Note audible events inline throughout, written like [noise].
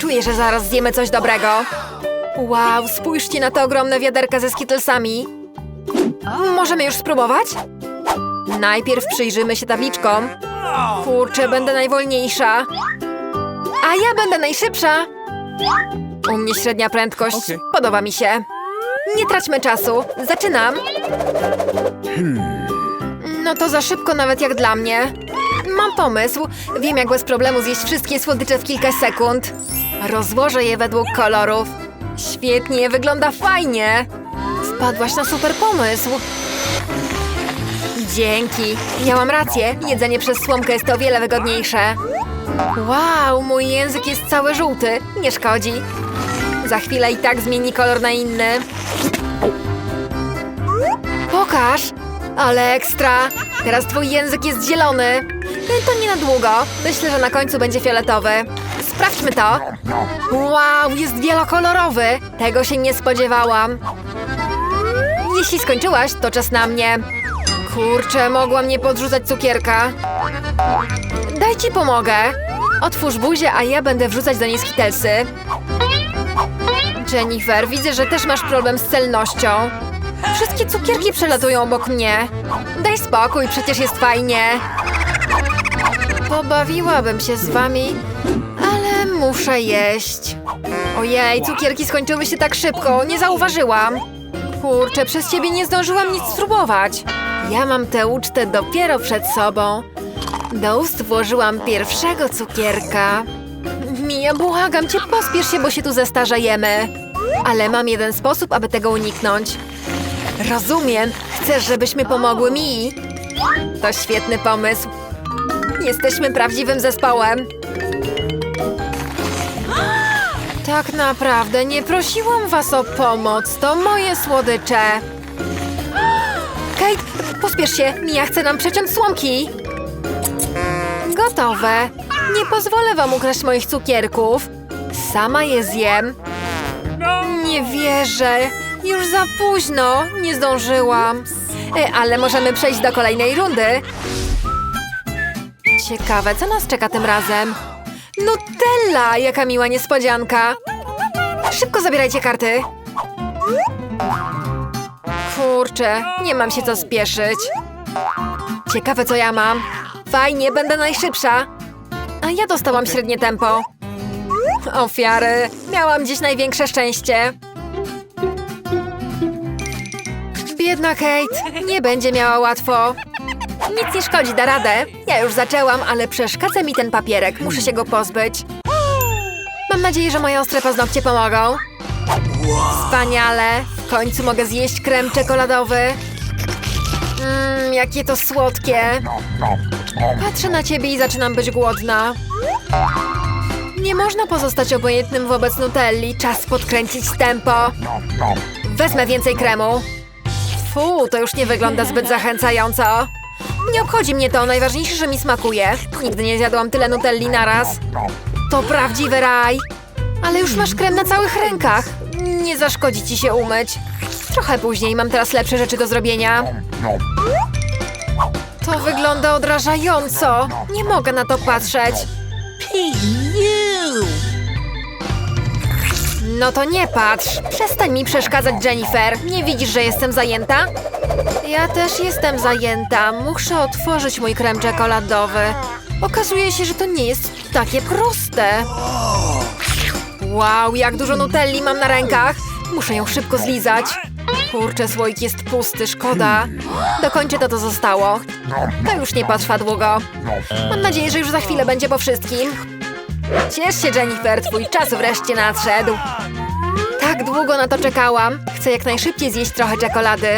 Czuję, że zaraz zjemy coś dobrego. Wow, spójrzcie na te ogromne wiaderka ze skittlesami. Możemy już spróbować? Najpierw przyjrzymy się tabliczkom. Kurczę, będę najwolniejsza. A ja będę najszybsza. U mnie średnia prędkość. Okej. Podoba mi się. Nie traćmy czasu. Zaczynam. No to za szybko nawet jak dla mnie. Mam pomysł. Wiem jak bez problemu zjeść wszystkie słodycze w kilka sekund. Rozłożę je według kolorów. Świetnie, wygląda fajnie. Wpadłaś na super pomysł. Dzięki. Miałam rację. Jedzenie przez słomkę jest o wiele wygodniejsze. Wow, mój język jest cały żółty. Nie szkodzi. Za chwilę i tak zmieni kolor na inny. Pokaż! Ale ekstra! Teraz twój język jest zielony. E, To nie na długo. Myślę, że na końcu będzie fioletowy. Sprawdźmy to. Wow, jest wielokolorowy. Tego się nie spodziewałam. Jeśli skończyłaś, to czas na mnie. Kurczę, mogłam nie podrzucać cukierka. Daj ci pomogę. Otwórz buzię, a ja będę wrzucać do niej skitelsy. Jennifer, widzę, że też masz problem z celnością. Wszystkie cukierki przelatują obok mnie. Daj spokój, przecież jest fajnie. Pobawiłabym się z wami, ale muszę jeść. Ojej, cukierki skończyły się tak szybko, nie zauważyłam. Kurczę, przez ciebie nie zdążyłam nic spróbować. Ja mam tę ucztę dopiero przed sobą. Do ust włożyłam pierwszego cukierka. Mija, błagam cię, pospiesz się, bo się tu zestarzejemy. Ale mam jeden sposób, aby tego uniknąć. Rozumiem. Chcesz, żebyśmy pomogły mi? To świetny pomysł. Jesteśmy prawdziwym zespołem. Tak naprawdę nie prosiłam was o pomoc. To moje słodycze. Kate, pospiesz się. Mia chce nam przeciąć słomki. Gotowe. Nie pozwolę wam ukraść moich cukierków. Sama je zjem. Nie wierzę. Już za późno. Nie zdążyłam. E, ale możemy przejść do kolejnej rundy. Ciekawe, co nas czeka tym razem? Nutella! Jaka miła niespodzianka. Szybko zabierajcie karty. Kurczę, nie mam się co spieszyć. Ciekawe, co ja mam. Fajnie, będę najszybsza. A ja dostałam średnie tempo. Ofiary. Miałam dziś największe szczęście. Biedna Kate. Nie będzie miała łatwo. Nic nie szkodzi, da radę. Ja już zaczęłam, ale przeszkadza mi ten papierek. Muszę się go pozbyć. Mam nadzieję, że moje ostre paznokcie pomogą. Wspaniale. W końcu mogę zjeść krem czekoladowy. Mmm, jakie to słodkie. Patrzę na ciebie i zaczynam być głodna. Nie można pozostać obojętnym wobec Nutelli. Czas podkręcić tempo. Wezmę więcej kremu. Fu, to już nie wygląda zbyt zachęcająco. Nie obchodzi mnie to, najważniejsze, że mi smakuje. Nigdy nie zjadłam tyle Nutelli naraz. To prawdziwy raj. Ale już masz krem na całych rękach. Nie zaszkodzi ci się umyć. Trochę później, mam teraz lepsze rzeczy do zrobienia. To wygląda odrażająco. Nie mogę na to patrzeć. No to nie patrz. Przestań mi przeszkadzać, Jennifer. Nie widzisz, że jestem zajęta? Ja też jestem zajęta. Muszę otworzyć mój krem czekoladowy. Okazuje się, że to nie jest takie proste. Wow, jak dużo nutelli mam na rękach. Muszę ją szybko zlizać. Kurczę, słoik jest pusty, szkoda. Dokończę to, co zostało. To już nie potrwa długo. Mam nadzieję, że już za chwilę będzie po wszystkim. Ciesz się, Jennifer, twój czas wreszcie nadszedł. Tak długo na to czekałam. Chcę jak najszybciej zjeść trochę czekolady.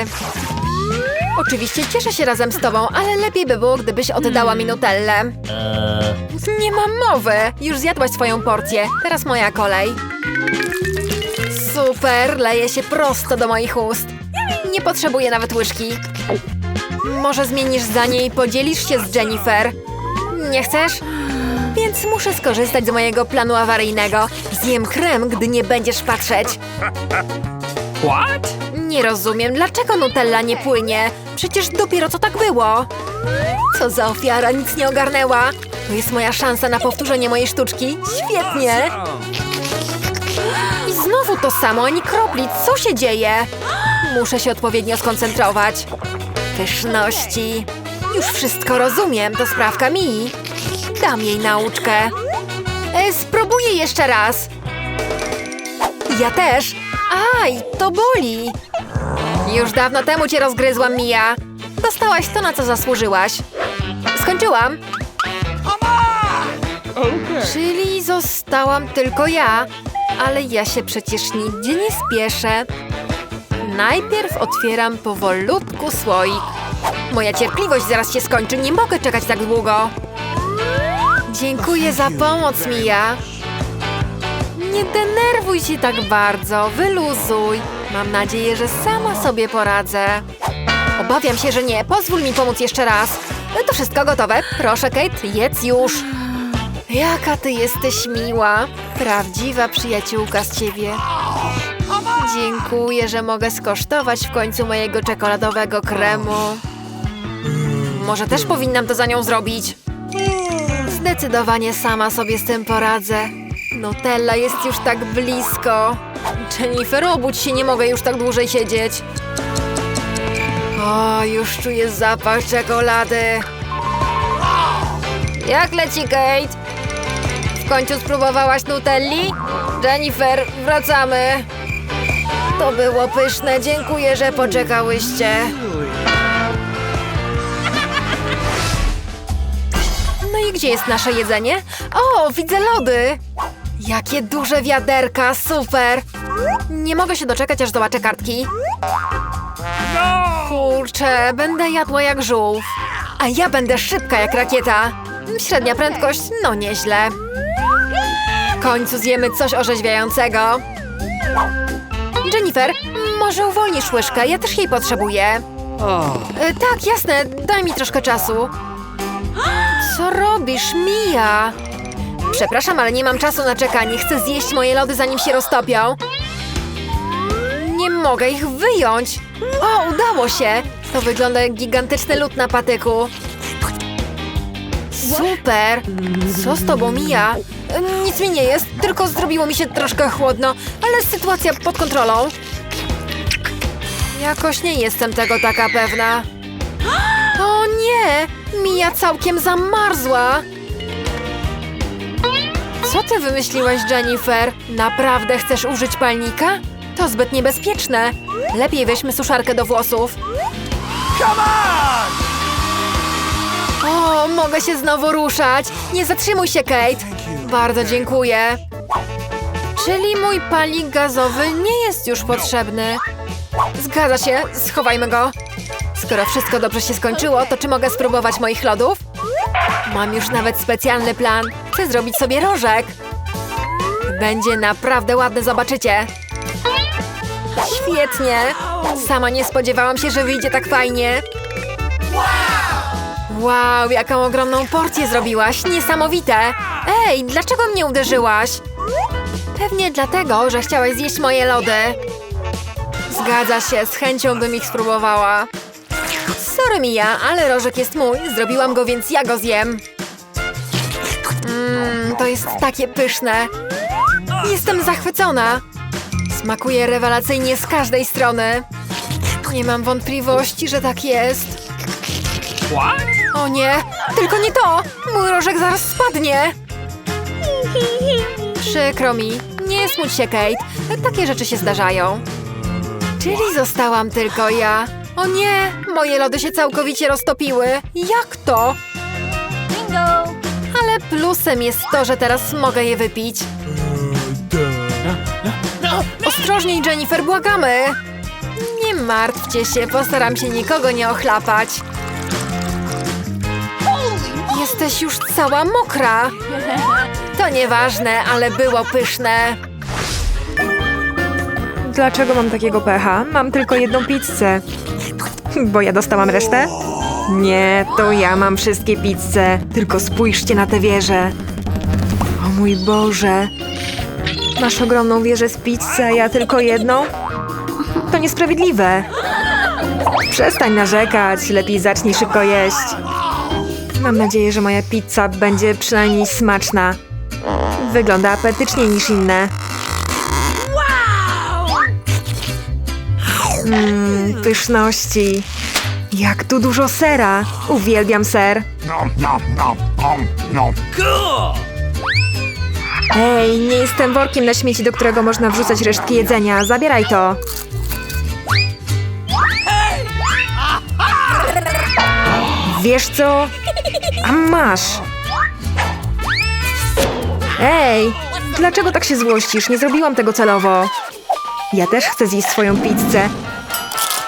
Oczywiście cieszę się razem z tobą, ale lepiej by było, gdybyś oddała mi Nutellę. Nie mam mowy. Już zjadłaś swoją porcję. Teraz moja kolej. Super, leje się prosto do moich ust. Nie potrzebuję nawet łyżki. Może zmienisz zdanie i podzielisz się z Jennifer? Nie chcesz? Więc muszę skorzystać z mojego planu awaryjnego. Zjem krem, gdy nie będziesz patrzeć. What? Nie rozumiem, dlaczego Nutella nie płynie? Przecież dopiero co tak było. Co za ofiara, nic nie ogarnęła. To jest moja szansa na powtórzenie mojej sztuczki. Świetnie! I znowu to samo, ani kropli. Co się dzieje? Muszę się odpowiednio skoncentrować. Pyszności. Już wszystko rozumiem, to sprawka mi. Dam jej nauczkę. E, spróbuję jeszcze raz. Ja też. Aj, to boli. Już dawno temu cię rozgryzłam, Mia. Dostałaś to, na co zasłużyłaś. Skończyłam. Okay. Czyli zostałam tylko ja, ale ja się przecież nigdzie nie spieszę. Najpierw otwieram powolutku słoik. Moja cierpliwość zaraz się skończy, nie mogę czekać tak długo. Dziękuję za pomoc, Mia. Nie denerwuj się tak bardzo, wyluzuj. Mam nadzieję, że sama sobie poradzę. Obawiam się, że nie. Pozwól mi pomóc jeszcze raz. To wszystko gotowe. Proszę, Kate, jedz już. Jaka ty jesteś miła. Prawdziwa przyjaciółka z ciebie. Dziękuję, że mogę skosztować w końcu mojego czekoladowego kremu. Może też powinnam to za nią zrobić. Zdecydowanie sama sobie z tym poradzę. Nutella jest już tak blisko. Jennifer, obudź się, nie mogę już tak dłużej siedzieć. O, już czuję zapach czekolady. Jak leci, Kate? W końcu spróbowałaś Nutelli? Jennifer, wracamy. To było pyszne, dziękuję, że poczekałyście. I gdzie jest nasze jedzenie? O, widzę lody! Jakie duże wiaderka, super! Nie mogę się doczekać, aż zobaczę kartki. Kurczę, będę jadła jak żółw. A ja będę szybka jak rakieta. Średnia prędkość, no nieźle. W końcu zjemy coś orzeźwiającego. Jennifer, może uwolnisz łyżkę? Ja też jej potrzebuję. E, tak, jasne, daj mi troszkę czasu. Co robisz, Mia? Przepraszam, ale nie mam czasu na czekanie. Chcę zjeść moje lody, zanim się roztopią. Nie mogę ich wyjąć. O, udało się. To wygląda jak gigantyczny lód na patyku. Super! Co z tobą mija? Nic mi nie jest, tylko zrobiło mi się troszkę chłodno, ale sytuacja pod kontrolą. Jakoś nie jestem tego taka pewna. O nie! Mija całkiem zamarzła! Co ty wymyśliłaś, Jennifer? Naprawdę chcesz użyć palnika? To zbyt niebezpieczne. Lepiej weźmy suszarkę do włosów. O, mogę się znowu ruszać. Nie zatrzymuj się, Kate. Bardzo dziękuję. Czyli mój palik gazowy nie jest już potrzebny. Zgadza się, schowajmy go. Skoro wszystko dobrze się skończyło, to czy mogę spróbować moich lodów? Mam już nawet specjalny plan. Chcę zrobić sobie rożek. Będzie naprawdę ładny, zobaczycie. Świetnie. Sama nie spodziewałam się, że wyjdzie tak fajnie. Wow, jaką ogromną porcję zrobiłaś. Niesamowite. Ej, dlaczego mnie uderzyłaś? Pewnie dlatego, że chciałaś zjeść moje lody. Zgadza się, z chęcią bym ich spróbowała. Sorry Mia, ale rożek jest mój. Zrobiłam go, więc ja go zjem. Mmm, to jest takie pyszne. Jestem zachwycona. Smakuje rewelacyjnie z każdej strony. Nie mam wątpliwości, że tak jest. O nie, tylko nie to! Mój rożek zaraz spadnie. Przykro mi. Nie smuć się, Kate. Takie rzeczy się zdarzają. Czyli zostałam tylko ja. O nie, moje lody się całkowicie roztopiły. Jak to? Ale plusem jest to, że teraz mogę je wypić. Ostrożniej, Jennifer, błagamy! Nie martwcie się, postaram się nikogo nie ochlapać. Jesteś już cała mokra. To nieważne, ale było pyszne. Dlaczego mam takiego pecha? Mam tylko jedną pizzę. [laughs] Bo ja dostałam resztę? Nie, to ja mam wszystkie pizze. Tylko spójrzcie na tę wieżę. O mój Boże. Masz ogromną wieżę z pizzy, a ja tylko jedną? To niesprawiedliwe. Przestań narzekać, lepiej zacznij szybko jeść. Mam nadzieję, że moja pizza będzie przynajmniej smaczna. Wygląda apetycznie niż inne. Mmm, pyszności. Jak tu dużo sera. Uwielbiam ser. Nom, nom, nom, nom, nom. Cool. Ej, nie jestem workiem na śmieci, do którego można wrzucać resztki jedzenia. Zabieraj to. Wiesz co? A masz. Ej, dlaczego tak się złościsz? Nie zrobiłam tego celowo. Ja też chcę zjeść swoją pizzę.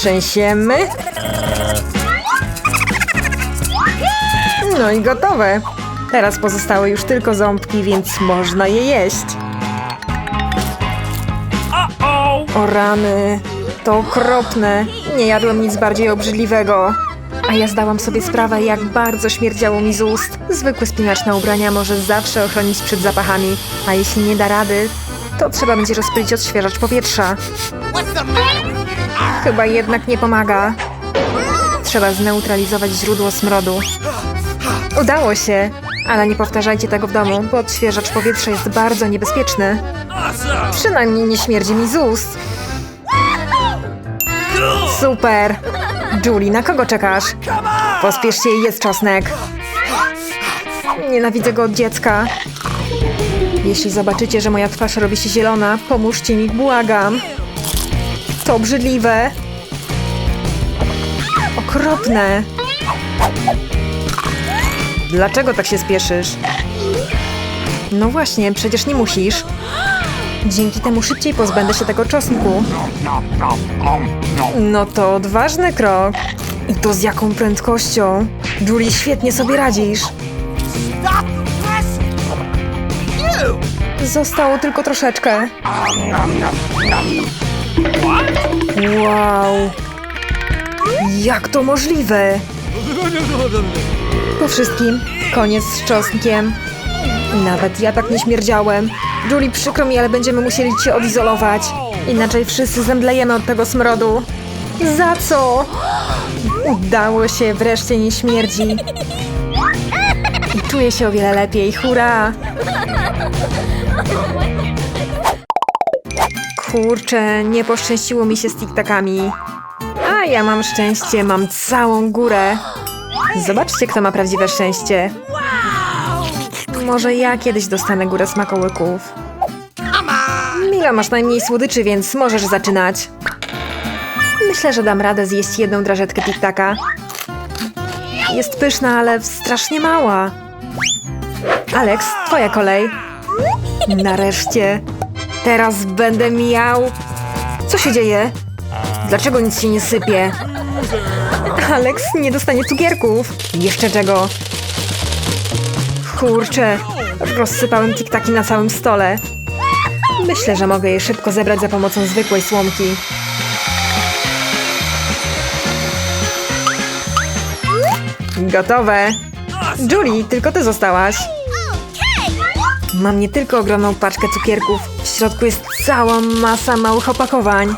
Potrzęsiemy. No i gotowe. Teraz pozostały już tylko ząbki, więc można je jeść. O rany, to okropne. Nie jadłem nic bardziej obrzydliwego. A ja zdałam sobie sprawę, jak bardzo śmierdziało mi z ust. Zwykłe spinaczne ubrania może zawsze ochronić przed zapachami, a jeśli nie da rady, to trzeba będzie rozpylić odświeżacz powietrza. Chyba jednak nie pomaga. Trzeba zneutralizować źródło smrodu. Udało się, ale nie powtarzajcie tego w domu, bo odświeżacz powietrza jest bardzo niebezpieczny. Przynajmniej nie śmierdzi mi z ust. Super! Julie, na kogo czekasz? Pospiesz się jest czosnek. Nienawidzę go od dziecka. Jeśli zobaczycie, że moja twarz robi się zielona, pomóżcie mi, błagam. To obrzydliwe. Okropne. Dlaczego tak się spieszysz? No właśnie, przecież nie musisz. Dzięki temu szybciej pozbędę się tego czosnku. No to odważny krok. I to z jaką prędkością? Julie, świetnie sobie radzisz. Zostało tylko troszeczkę. Wow. Jak to możliwe? Po wszystkim, koniec z czosnkiem. Nawet ja tak nie śmierdziałem. Julie, przykro mi, ale będziemy musieli cię odizolować. Inaczej wszyscy zemdlejemy od tego smrodu. Za co? Udało się, wreszcie nie śmierdzi. I czuję się o wiele lepiej, hurra! Kurczę, nie poszczęściło mi się z tiktakami. A ja mam szczęście, mam całą górę. Zobaczcie, kto ma prawdziwe szczęście. Może ja kiedyś dostanę górę smakołyków. Mila, masz najmniej słodyczy, więc możesz zaczynać. Myślę, że dam radę zjeść jedną drażetkę tiktaka. Jest pyszna, ale strasznie mała. Alex, twoja kolej. Nareszcie. Teraz będę miał... Co się dzieje? Dlaczego nic się nie sypie? Alex nie dostanie cukierków. Jeszcze czego? Kurczę, rozsypałem tiktaki na całym stole. Myślę, że mogę je szybko zebrać za pomocą zwykłej słomki. Gotowe. Julie, tylko ty zostałaś. Mam nie tylko ogromną paczkę cukierków, w środku jest cała masa małych opakowań.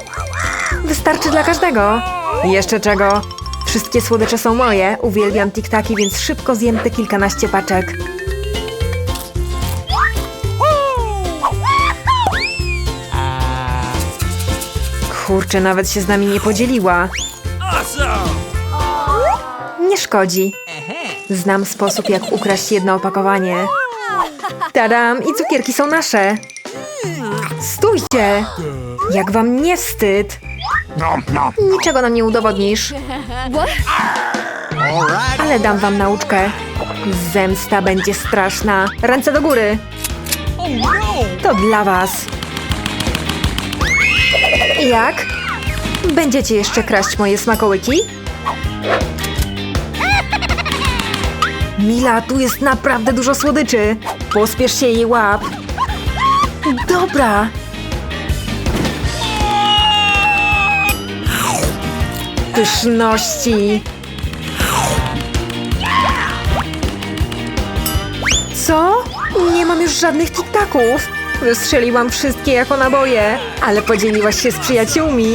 Wystarczy dla każdego. Jeszcze czego? Wszystkie słodycze są moje, uwielbiam tiktaki, więc szybko zjem te kilkanaście paczek. Kurczę, nawet się z nami nie podzieliła. Nie szkodzi. Znam sposób, jak ukraść jedno opakowanie. Tadam! I cukierki są nasze. Stójcie! Jak wam nie wstyd? Niczego nam nie udowodnisz. Ale dam wam nauczkę. Zemsta będzie straszna. Ręce do góry. To dla was. Jak? Będziecie jeszcze kraść moje smakołyki? Mila, tu jest naprawdę dużo słodyczy. Pospiesz się i łap. Dobra. Pyszności. Co? Nie mam już żadnych tiktaków. Wystrzeliłam wszystkie jako naboje, ale podzieliłaś się z przyjaciółmi.